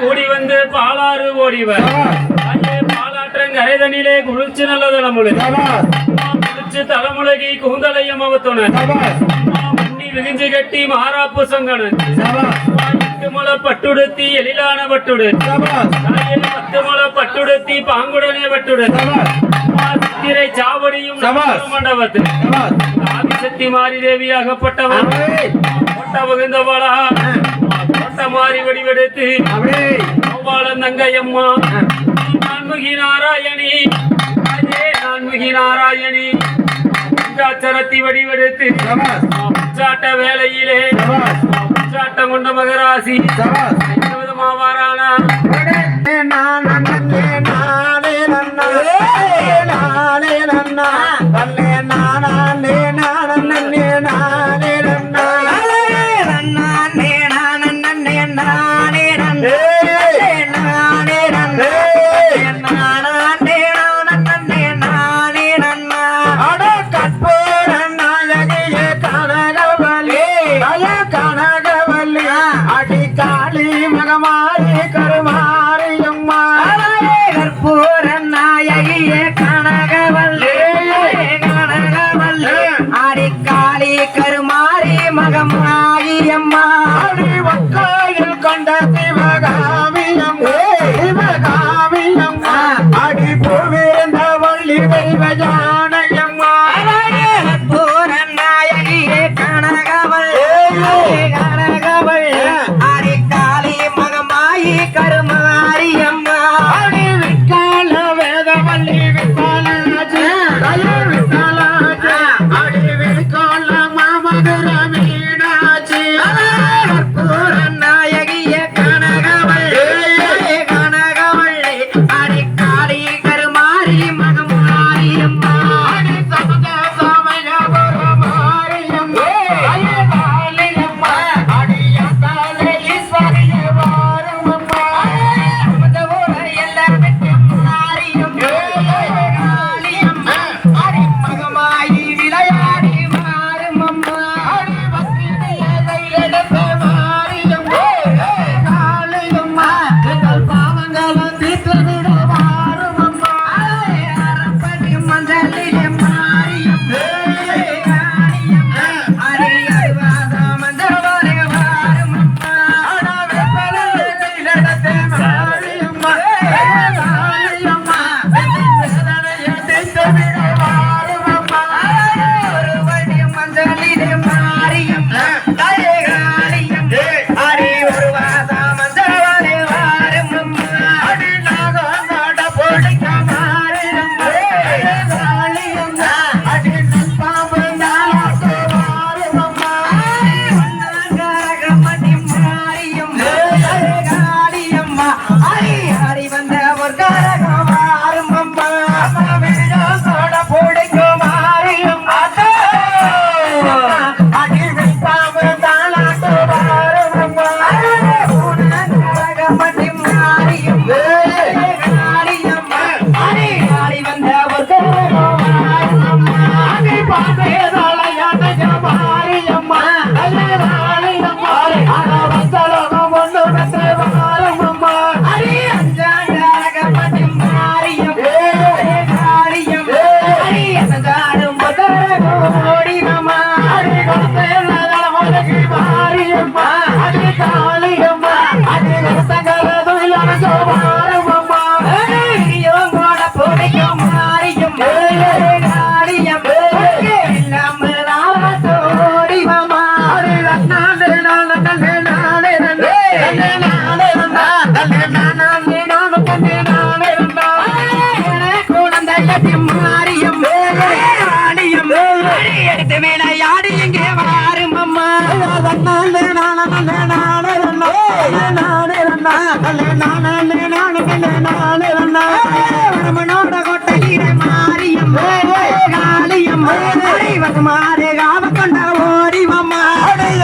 கூடி வந்து பாலாறு ஓடிவர். அங்கே பாலாற்றங் கரைதனிலே குளிர்ச்சி நல்ல தலைமுறை குளிர்ச்சி தலைமுலகி கூந்தலையம் அவத்துணன் விகிஞ்சு கட்டி மாறாப்பு சங்கனன் முளை பட்டுடுத்தி எழிலான தலையில் பத்து முளை பட்டுடுத்தி பாங்குடனே சபாஸ் சித்திரை சாவடியும் சபாஸ் ஆதிசக்தி மாரி கொட்ட வகுந்தவளா கொட்ட மாறி வடிவெடுத்து. கோபாலன் தங்கையம்மா. நான்முகி நாராயணி. அதே நான்முகி நாராயணி. பஞ்சாட்சரத்தி வடிவெடுத்து. வேளையிலே. சபாஸ் உச்சாட்டம் கொண்ட மகராசி. சபாஸ்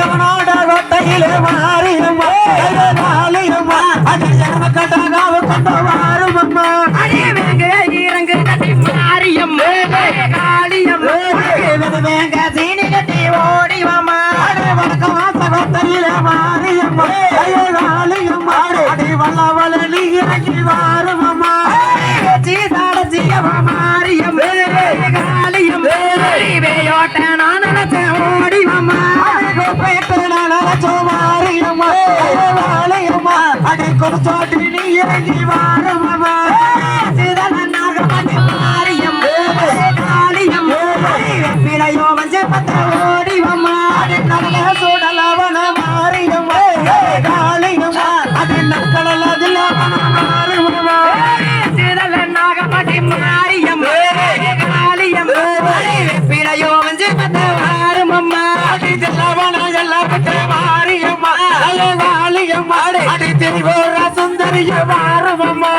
தேவனோட ரொட்டையிலே மாறிடும் மாறிடும் அது ஜனம கட்டாக கொண்டு மாறும் அம்மா இறங்கு கட்டி மாறியம் காளியம் வேங்க சீனி வல்லவளி இறங்கி வாருமம்மா. சீதாட ஜீவமா அடி கொடுத்தோட்டி நீ இறங்கி திரிவோர சுந்தரிய வாரமம்மா